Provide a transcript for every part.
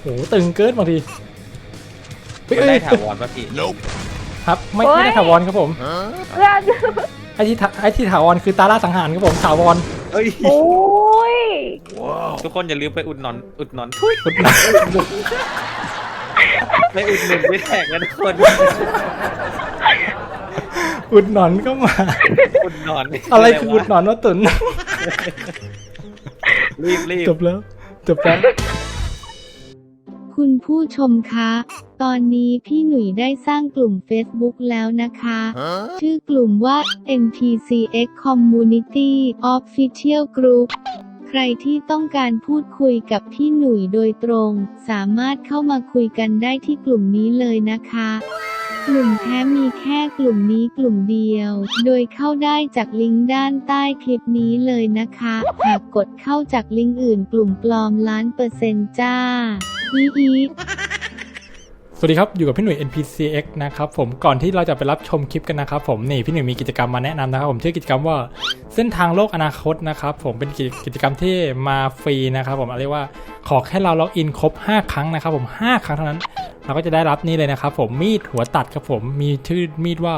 โอ้โหตึงเกินบางทีเฮ้ยไม่เอ้ได้ยถาวรป่ะพี่ครับไม่โอ๊ยไม่ได้ถาวรครับผม เพื่อนไอ้ที่ถาไอ้ที่ถาวรคือตาล่าสังหารครับผมถาวรเอ้ยโอ้ยทุกคนอย่าลืมไปอุดหนอนอุดหนอนอุดหนุนไปอุดหนุนไปแท็กกันทุกคนอุดหนอนก็มา อุดหนอนอะไรคืออุดหนอนวะตุนรีบรีบจบแล้วจบแล้ว คุณผู้ชมคะ ตอนนี้พี่หนุ่ยได้สร้างกลุ่ม Facebook แล้วนะคะ ชื่อกลุ่มว่า NPCX Community Official Group ใครที่ต้องการพูดคุยกับพี่หนุ่ยโดยตรง สามารถเข้ามาคุยกันได้ที่กลุ่มนี้เลยนะคะ กลุ่มแท้มีแค่กลุ่มนี้กลุ่มเดียว โดยเข้าได้จากลิงก์ด้านใต้คลิปนี้เลยนะคะ หากกดเข้าจากลิงก์อื่นกลุ่มปลอมล้านเปอร์เซ็นต์จ้า อีอีสวัสดีครับ อยู่กับพี่หนุ่ย NPCX นะครับผมก่อนที่เราจะไปรับชมคลิปกันนะครับผมนี่พี่หนุ่ยมีกิจกรรมมาแนะนำนะครับผมชื่อกิจกรรมว่าเส้นทางโลกอนาคตนะครับผมเป็นกิจกรรมที่มาฟรีนะครับผมเรียกว่าขอแค่เราล็อกอินครบ 5 ครั้งนะครับผม 5 ครั้งเท่านั้น เราก็จะได้รับนี่เลยนะครับผมมีดหัวตัดครับผมมีชื่อมีดว่า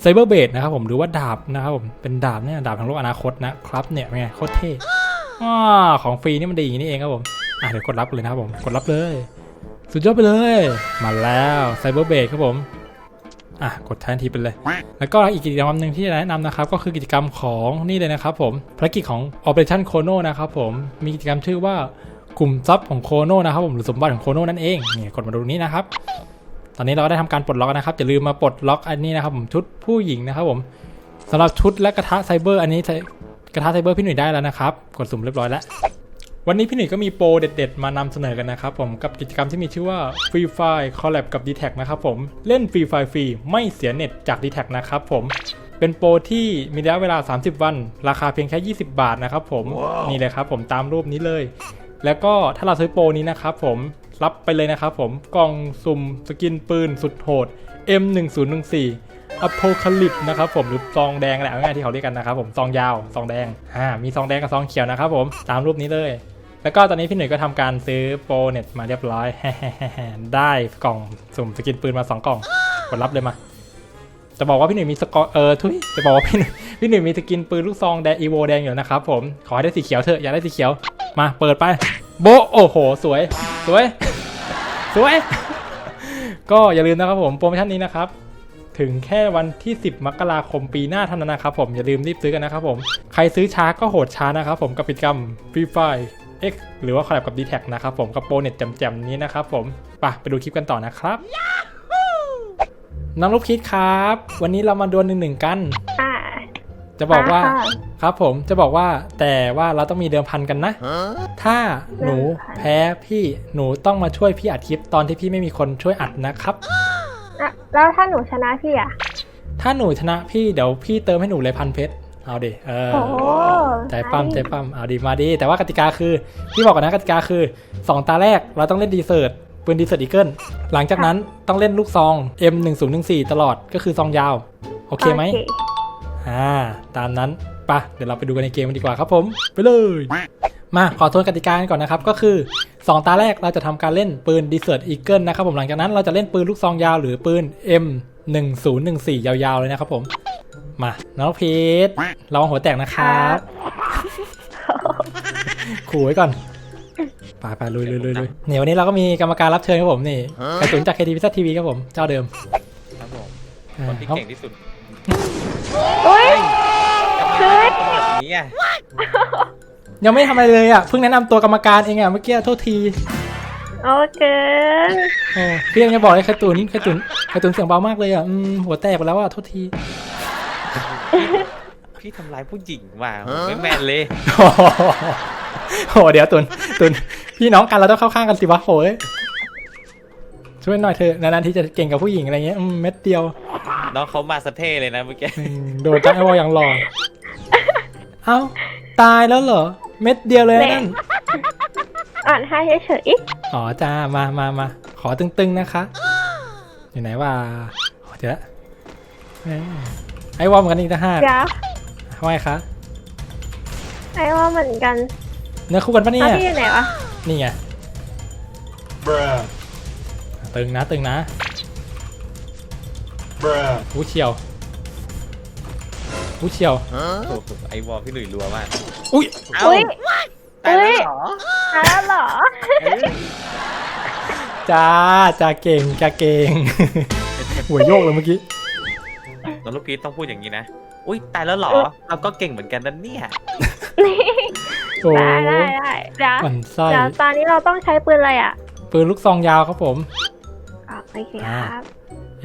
ไซเบอร์เบดนะครับผมหรือว่าดาบนะครับผมเป็นดาบเนี่ยดาบทางโลกอนาคตนะครับเนี่ยไงโคตรเท่ของฟรีนี่มันดีอย่างนี้นี่เองครับผม อะเดี๋ยวกดรับเลยนะครับผมกดรับเลย สุดยอดไปเลย มาแล้วไซเบอร์เบรครับผมอะกดทันทีไปเลย แล้วก็อีกกิจกรรมหนึ่งที่จะแนะนำนะครับ ก็คือกิจกรรมของนี่เลยนะครับผมภารกิจของ Operation c o n o นะครับผมมีกิจกรรมชื่อว่ากลุ่มทรัพย์ของโคโนนะครับผมหรือสมบัติของโคโนนั่นเองนี่กดมาดูนี้นะครับ ตอนนี้เราได้ทำการปลดล็อกนะครับอย่าลืมมาปลดล็อกอันนี้นะครับผมชุดผู้หญิงนะครับผมสำหรับชุดและกระทะไซเบอร์อันนี้กระทะไซเบอร์พี่หนุ่ยได้แล้วนะครับ กดสุ่มเรียบร้อยแล้ว วันนี้พี่หนุ่ยก็มีโปรเด็ดๆ มานำเสนอกันนะครับผมกับกิจกรรมที่มีชื่อว่า Free Fire Collab กับ d t แทนะครับผม เล่น Free Fire ฟรีไม่เสียเน็ตจาก d t แทนะครับผม เป็นโปรที่มีระยะเวลา 30 วัน ราคาเพียงแค่ 20 บาทนะครับผม นี่เลยครับผมตามรูปนี้เลย แล้วก็ถ้าเราซื้อโปรนี้นะครับผมรับไปเลยนะครับผมกล่องสุ่มสกินปืนสุดโหด M1014 อโพคาลิปนะครับผมหรือซองแดงแหละเอาง่ายๆที่เขาเรียกกันนะครับผมซองยาวซองแดงอ่ามีซองแดงกับซองเขียวนะครับผมตามรูปนี้เลย แล้วก็ตอนนี้พี่หนุ่ยก็ทำการซื้อโปรเน็ตมาเรียบร้อย ได้กล่องสุ่มสกินปืนมา 2 กล่องกดรับเลยมา จะบอกว่าพี่หนุ่ยมีสกอเออทุยจะบอกว่าพี่หนุ่ยพี่หนุ่ยมีสกินปืนลูกซองแดงอีโวแดงอยู่นะครับผม ขอให้ได้สีเขียวเถอะอยากได้สีเขียว มาเปิดไป โบโอ้โห สวย สวย สวย ก็อย่าลืมนะครับผมโปรโมชั่นนี้นะครับถึงแค่วันที่ 10 มกราคมปีหน้าเท่านั้นนะครับผมอย่าลืมรีบซื้อกันนะครับผม ใครซื้อช้าก็โหดช้านะครับผมกับกิจกรรม Free Fire X หรือว่าคอลแลบกับ d t แทนะครับผมกับโปรเน็ตแจ่มๆนี้นะครับผมไปไปดูคลิปกันต่อนะครับน้องลูกคิดครับ วันนี้เรามาดวลหนึ่งหนึ่งกันอ่าจะบอกว่าค่ะครับผมจะบอกว่าแต่ว่าเราต้องมีเดิมพันกันนะ ถ้าหนูเดิมพันแพ้พี่หนูต้องมาช่วยพี่อัดคลิปตอนที่พี่ไม่มีคนช่วยอัดนะครับอะแล้วถ้าหนูชนะพี่อะ ถ้าหนูชนะพี่เดี๋ยวพี่เติมให้หนูเลยพันเพชร เอาดิเออโอ้ใจปั้มใจปั้มเอาดีมาดีแต่ว่ากติกาคือพี่บอกก่อนนะกติกาคือ 2 ตาแรกเราต้องเล่นดีเซิร์ตปืนดีเซิร์ตอีเกิลหลังจากนั้นต้องเล่นลูกซอง M1014 ตลอดก็คือซองยาว โอเคไหมอ่าตามนั้นปะเดี๋ยวเราไปดูกันในเกมกันดีกว่าครับผม ไปเลยมาขอทวนกติกากันก่อนนะครับ ก็คือ 2 ตาแรกเราจะทำการเล่นปืนดีเซิร์ตอีเกิลนะครับผมหลังจากนั้นเราจะเล่นปืนลูกซองยาวหรือปืน M1014 ยาวๆ เลยนะครับผม มา น้องพีทระวังหัวแตกนะครับขู่ไว้ก่อนไปไปลุยลุยลุยลุยเนี่ยวันนี้เราก็มีกรรมการรับเชิญครับผมนี่กระตุนจาก KTV ทีวีครับผม เจ้าเดิมครับผมอ่าคนที่เขาเก่งที่สุดอุ้ยทำไมทำแบบนี้อะยังไม่ทำอะไรเลยอะเพิ่งแนะนำตัวกรรมการเองอะเมื่อกี้โทษที โอเคโอ้พี่ยังจะบอกเลยกระตุนกระตุนกระตุนเสียงเบามากเลยอะอืมหัวแตกไปแล้วอะโทษทีพี่ทำร้ายผู้หญิงว่ะไม่แมนเลยโอ้โหโอ้โหเดี๋ยวตุนตุนพี่น้องกันเราต้องเข้าข้างกันสิวะโอ้ยช่วยหน่อยเถอะนานๆที่จะเก่งกับผู้หญิงอะไรเงี้ยอืมเม็ดเดียว น้องเขามาสะเท่เลยนะเมื่อกี้อืมโดนจ้างไอวอลอย่างหล่อเอ้าตายแล้วเหรอ เม็ดเดียวเลยนะนั่นอ่านให้เฉย อ๋อจ้ามามามาขอตึงๆนะคะ อยู่ไหนว่าเดี๋ยวละแหมไอวอลเหมือนกันอีกนะฮะๆเดี๋ยวทำไมคะไอ้ว่าเหมือนกัน เนื้อคู่กันปะเนี่เอายพี่อยู่ไหนวะนี่ไงตึงนะตึงนะอู้เฉียวอู้เฉียวโอ้โหไอวอลพี่หนุ่ยรัวมากอุ้ยเอ้าอุ้ย ตายแล้วเหรอตายแล้วเหรอ เอ้ยจ้าจ้าเก่งจ้าเก่ง หัวโยกเลยเมื่อกี้น้องลูกพีชต้องพูดอย่างนี้นะ อุ้ยตายแล้วเหรอ เราก็เก่งเหมือนกันนั่นเนี่ยโอ้ได้ได้ได้เดี๋ยวมันไส้เดี๋ยวตอนนี้เราต้องใช้ปืนอะไรอะปืนลูกซองยาวครับผม อะโอเคครับ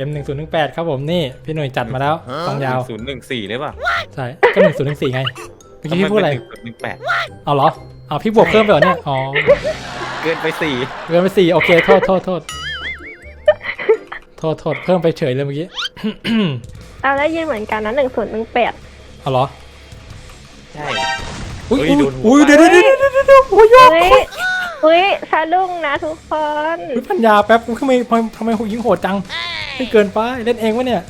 M1018 ครับผมนี่ พี่หน่วยจัดมาแล้วซองยาวศูนย์หนึ่งสี่หรือเปล่าใช่ก็หนึ่งศูนย์หนึ่งสี่ไงเมื่อกี้พี่พูดอะไรหนึ่งแปดเอาเหรอ เอาพี่บวกเพิ่มไปเหรอเนี่ย อ๋อ เกินไปสี่เกินไปสี่โอเค โทษโทษโทษโทษโทษเพิ่มไปเฉยเลยเมื่อกี้ เราได้ยินเหมือนกันนะหนึ่งศูนย์หนึ่งแปดเอาเหรอ ใช่ อุ้ยเฮ้ยอุ้ยโดนหัว อุ้ยเดี๋ยวเดี๋ยวเดี๋ยวเดี๋ยวเดี๋ยวโอ้ยโยกเฮ้ยเฮ้ยสะดุ้งนะทุกคน อุ๊ยพันยาแป๊บอุ๊ยทำไมทำไมทำไมยิงโหดจังไม่เกินไปเล่นเองวะเนี่ย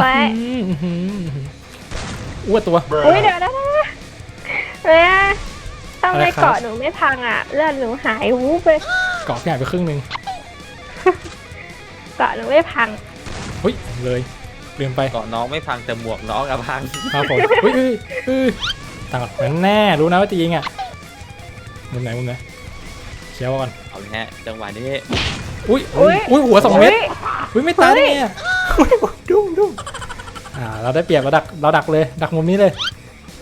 ไป อื้อหือ อ้วนตัว อุ้ยเดี๋ยวนะเฮ้ยทำอะไรไมครับเกาะหนูไม่พังอะ เลือดหนูหายวูบไปเกาะพี่หายไปครึ่งหนึ่งเกาะหนูไม่พังเฮ้ยเลยลืมไปเกาะน้องไม่พังแต่หมวกน้องอะพังครับผมเฮ้ยเฮ้ยเฮ้ยต่างกันงั้นแน่รู้นะว่าจะยิงอะมุมไหนมุมไหนเชียวก่อนเอาเลยฮะจังหวะนี้อุ้ยอุ๊ยอุ้ยหัวสองเม็ดฮ้ยอุ้ยไม่ตายได้ไงอะอุ้ยดุ้งดุ้ง อ่าเราได้เปรียบเราดักเราดักเลย ดักมุมนี้เลย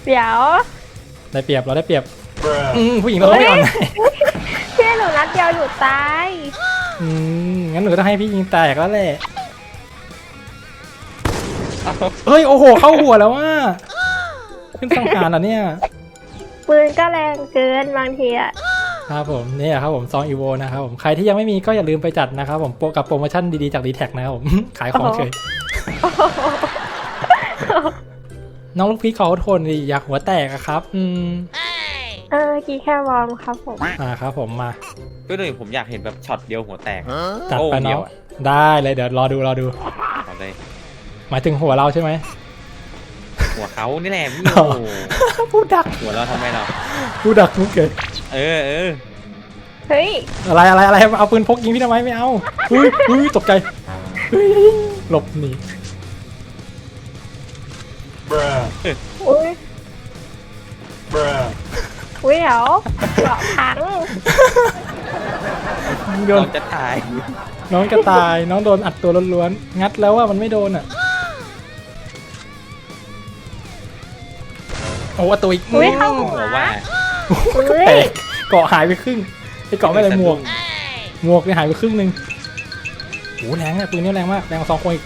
เดี๋ยวได้เปรียบเราได้เปรียบอืมผู้หญิงเราต้องไม่อ่อนไหนพี่หนูนัดเดียวหนูตายอืมงั้นหนูต้องให้พี่ยิงแตกแล้วแหละเอาเฮ้ยโอ้โหเข้าหัวแล้วว่าขึ้นสังหารอะเนี่ยปืนก็แรงเกินบางทีอะครับผมเนี่ยครับผมซองอีโวนะครับผมใครที่ยังไม่มีก็อย่าลืมไปจัดนะครับผมโปรกับโปรโมชั่นดีๆจากดีแท็นะครับผมขายของเฉย น้องลูกพี่เขาทนดิอยากหัวแตกอะครับ อืม เออกี่แค่วอร์มครับผม อ่าครับผมมาพี่หนุ่ยผมอยากเห็นแบบช็อตเดียวหัวแตกจัดโอ้ไปเดี๋เนาะยวได้เลยเดี๋ยวรอดูรอดู เอาเลยหมายถึงหัวเราใช่ไหม หัวเขานี่แหละพี่อ๋อโอ้โหผู้ดักหัวเราทำไมเราผู้ดักมุกเกิดเออเออเฮ้ย อะไรอะไรอะไรเอาปืนพกยิงพี่ทำไมไม่เอาอุ้ยอุ้ยตกใจเฮ้ยหลบหนี อุ้ยอุ้ยเดี๋ยวเกาะพังโดน้นองจะตาย น้องกระตาย น้องโดนอัดตัวล้วนๆ งัดแล้วว่ามันไม่โดนอะ โอ้อัดตัวอีกอุ้ยเข้าหัหัววว่าอุ้ยแตกเกาะหายไปครึ่งไอ้เกาะไม่อะไรหมวก หมวกเนี่ยหายไปครึ่งหนึ่งโอ้แรงอะปืนนี่แรงมาก แรงกว่าสองคนอีก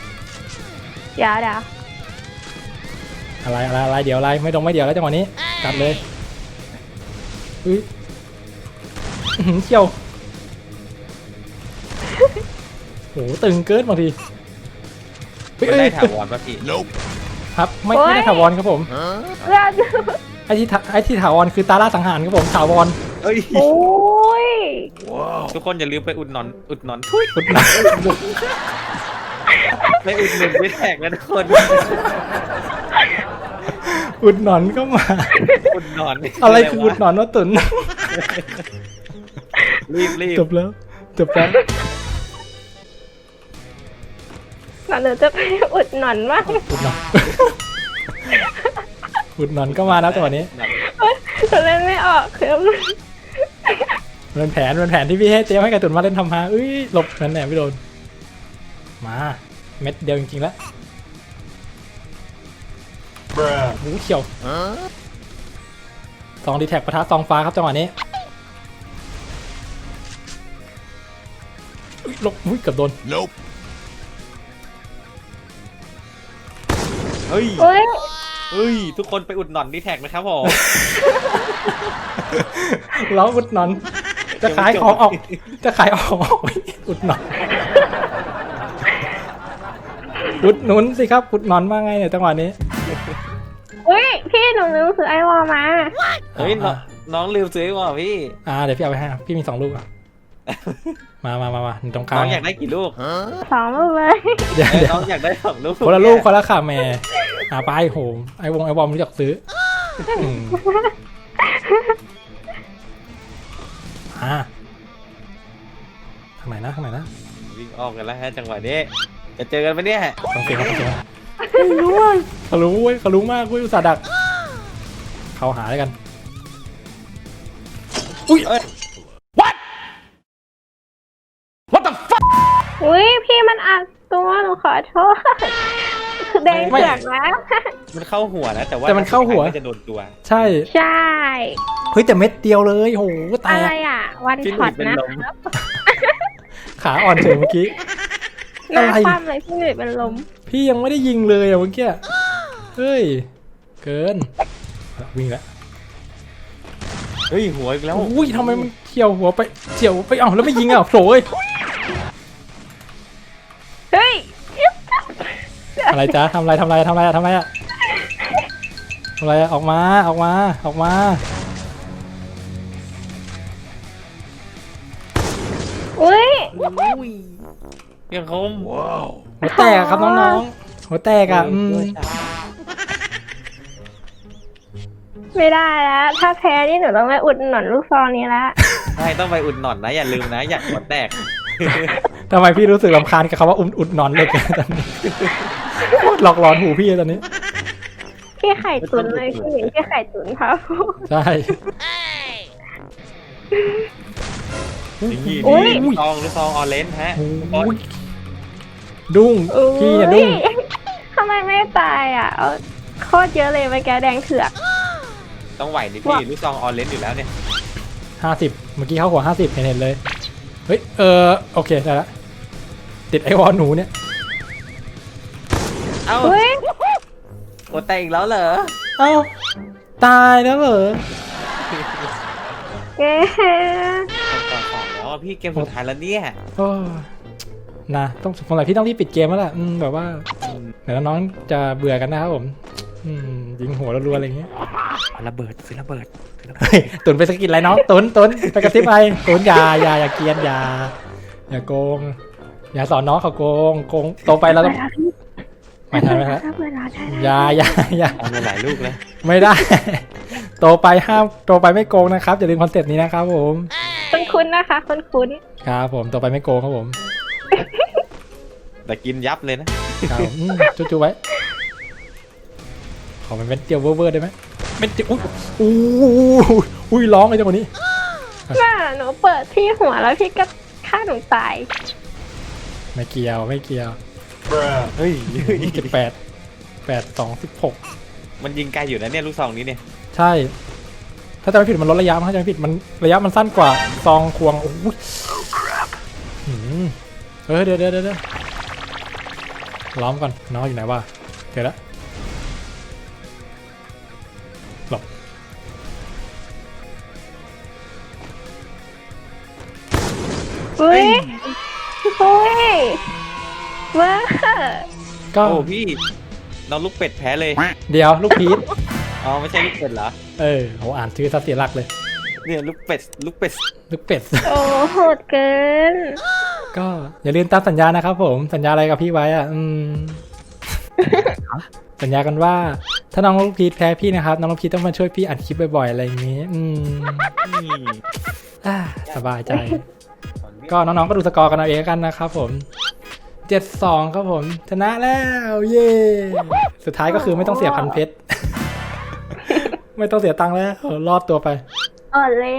เดี๋ยวเดี๋ยว อะไรอะไรอะไรเดี๋ยวอะไรไม่ตรงไม่เดี๋ยวแล้วจังหวะนี้จัดเลยอุ้ยอื้อหือเชี่ยวโหตึงเกินบางทีเฮ้ยมันเอ้ได้ยถาวรป่ะพี่ครับไม่ไม่ได้ถาวรครับผมเลือดไอ้ที่ถาไอ้ที่ถาวรคือตาล่าสังหารครับผมถาวรเอ้ยโอ้ยทุกคนอย่าลืมไปอุดหนอนอุดหนอนอุดหนุนไปอุดหนุนไม่แตกแล้วทุกคน อุดหนอนก็มา อุดหนอนอะไรคืออุดหนอนว่าตุนรีบรีบจบแล้วจบแล้วหนูจะไปอุดหนอนมากอุดหนอนอุดหนอนก็มาแล้วจังหวะนี้หนูเล่นไม่ออกคือมันเป็นแผนมันเป็นแผนที่พี่ให้เตรียมให้กับตุนมาเล่นทำฮาเอ้ยหลบนั่นแหละไม่โดน มา เม็ดเดียวจริงๆแล้ว หูเขียวซองดีแท็กปะทะซองฟ้าครับจังหวะนี้อุ๊ยหลบอุ้ยเกือบโดนเฮ้ยเฮ้ยเฮ้ย ทุกคนไปอุดหนอนดีแท็กนะครับผมแล้วอุดหนอน จะขายของออก จะขายของออกอุดหนอนอุดหนุนสิครับอุดหนอนมาไงเนี่ยจังหวะนี้อุ้ยพี่ หนูลืมซื้อไอวอลมา เฮ้ยน้องน้องลืมซื้อว่ะพี่ อ่าเดี๋ยวพี่เอาไปให้ครับพี่มีสองลูกอะ มามามามาตรงกลาน้องงอยากได้กี่ลูกสองลูกเลย เดี๋ยวเอ้ยเดี๋ยวน้องอยากได้สองลูกคนละลูกคนละขาแม่อ่าไปโหไอวงไอวอมรู้จักซื้ออืมอ่าทางไหนนะทางไหนนะวิ่งออกกันแล้วฮะจังหวะนี้ จะเจอกันไหมเนี่ย ฟังเสียงครับฟังเสียงไม่รู้เว้ยเขารู้เว้ยเขารู้มากเว้ยอุตส่าห์ดัก เขาหาด้วยกัน อุ้ยเอ้ยอุ้ยพี่มันอัดตัวหนูขอโทษแดงเสือกแล้ว มันเข้าหัวนะ แต่ว่าแต่มันเข้าหัว จะโดนตัวใช่ ใช่ เฮ้ยแต่เม็ดเดียวเลยโหแตอะไรกอะ วันพี่หช็นุ่อยตเป็นนะลมขาอ่อนเฉยเมื่อกี้ หน้าอะไร คว่ำเลยพี่หนุ่ยเป็นลมพี่ยังไม่ได้ยิงเลยอะเมื่อกี้ เฮ้ย เกิน วิ่งแล้วเฮ้ยหัวอีกแล้วอุ้ยทำไมมันเฉียวหัวไปเฉียวไปเอ้าแล้วไม่ยิงอะโผล่เอ้ยเฮ้ยอะไรจ๊ะทำอะไรทำอะไรทำอะไรอะทำอะไรอะทำอะไรอะออกมาออกมาออกมาอุ้ยยังคมหัวแตกอะครับน้องๆหัวแตกอะอืม ไม่ได้แล้ว ถ้าแพ้นี่หนูต้องไปอุดหนุนลูกซองนี้ละใช่ต้องไปอุ่นหนอนนะ อย่าลืมนะ อยากหัวแตก ทำไมพี่รู้สึกรำคาญกับคำว่าอุดอุดหนอนเหล็กตอนนี้โคตรหลอกหลอนหูพี่ตอนนี้ พี่ไข่ตุ๋นเลยพี่หนุ่ยพี่ไข่ตุ๋นครับ ใช่ นี่อุ๊ยนี่ลูกซองลูกซองออเรนจ์ฮะโอ้ยดุ้งพี่อย่าดุ้ง อุ๊ยทำไมไม่ตายอะเอาโคตรเยอะเลยเมื่อกี้แดงเถือก ต้องไหวดิพี่ลูกซองออเรนจ์อยู่แล้วเนี่ยห้าสิบเมื่อกี้เข้าหัวห้าสิบเห็นเห็นเลย เฮ้ย เออโอเคได้ละติดไอวอลหนูเนี่ย เอ้าอุ้ยหัวแตกอีกแล้วเหรอ เอ้าตายแล้วเหรอเอ๊ะต่อสองแล้วอะพี่เกมสุดท้ายแล้วเนี่ยโอ้นะต้องสงสัยพี่ต้องรีบปิดเกมแล้วล่ะอืมแบบว่าเดี๋ยวน้องๆจะเบื่อกันนะครับผม อืมยิงหัวรัวๆอะไรอย่างเงี้ยระเบิดซื้อระเบิดเฮ้ยตุนไปสกินอะไรน้องตุนตุนไปกระซิบไปตุนอย่าอย่าอย่าเกรียนอย่าอย่าโกง อย่าสอนน้องเขาโกงโกงโตไปแล้วต้องไม่ใช่ไม่ใช่ถ้าเปิดเราใช่อย่าอย่าอย่าเอาไปหลายลูกเลยไม่ได้ โตไปห้ามโตไปไม่โกงนะครับอย่าลืมคอนเซ็ปต์นี้นะครับผมคุณคุ้นๆนะคะคุณคุ้นครับผมโตไปไม่โกงครับผม แต่กินยับเลยนะครับอืมจุ๊ๆไว้ ขอเป็นเม็ดเดียวเวอร์ๆได้ไหมเม็ดเดียวอุ้ยอู้อุ้ยร้องเลยจังหวะนี้ๆน่าหนูเปิดที่หัวแล้วพี่ก็ฆ่าหนูตาย ไม่เกี่ยวไม่เกี่ยวเฮ้ยเจ็ดแปดแปดสองสิบหกมันยิงไกลอยู่นะเนี่ยลูกซองนี้เนี่ย ใช่ ถ้าจำไม่ผิดมันลดระยะมั้งถ้าจำไม่ผิดมันระยะมันสั้นกว่าซองควงโอ้โหหืมเออเดี๋ยวเดี๋ยวเดี๋ยวเดี๋ยวล้อมก่อนน้องอยู่ไหนวะเจอแล้ว อุ้ยอุ้ยเว้าก็โอ้พี่น้องลูกเป็ดแพ้เลย เดี๋ยวลูกพีชอ๋อไม่ใช่ลูกเป็ดเหรอ เออเขาอ่านชื่อซะเสียหลักเลย เนี่ยลูกเป็ดลูกเป็ด ลูกเป็ด โอ้โหดเกิน ก็อย่าลืมตามสัญญานะครับผมสัญญาอะไรกับพี่ไว้อะอืม สัญญากันว่า ถ้าน้องลูกพีชแพ้พี่นะครับ น้องลูกพีชต้องมาช่วยพี่อัดคลิปบ่อยๆอะไรอย่างนี้ อืมนี่อ่าสบายใจ ก็น้องๆก็ดูสกอร์กันเอาเองกันนะครับผมเจ็ดสองครับผม ชนะแล้วเย่สุดท้ายก็คือไม่ต้องเสียพันเพชร ไม่ต้องเสียตังค์แล้วรอดตัวไป อ่อนเลย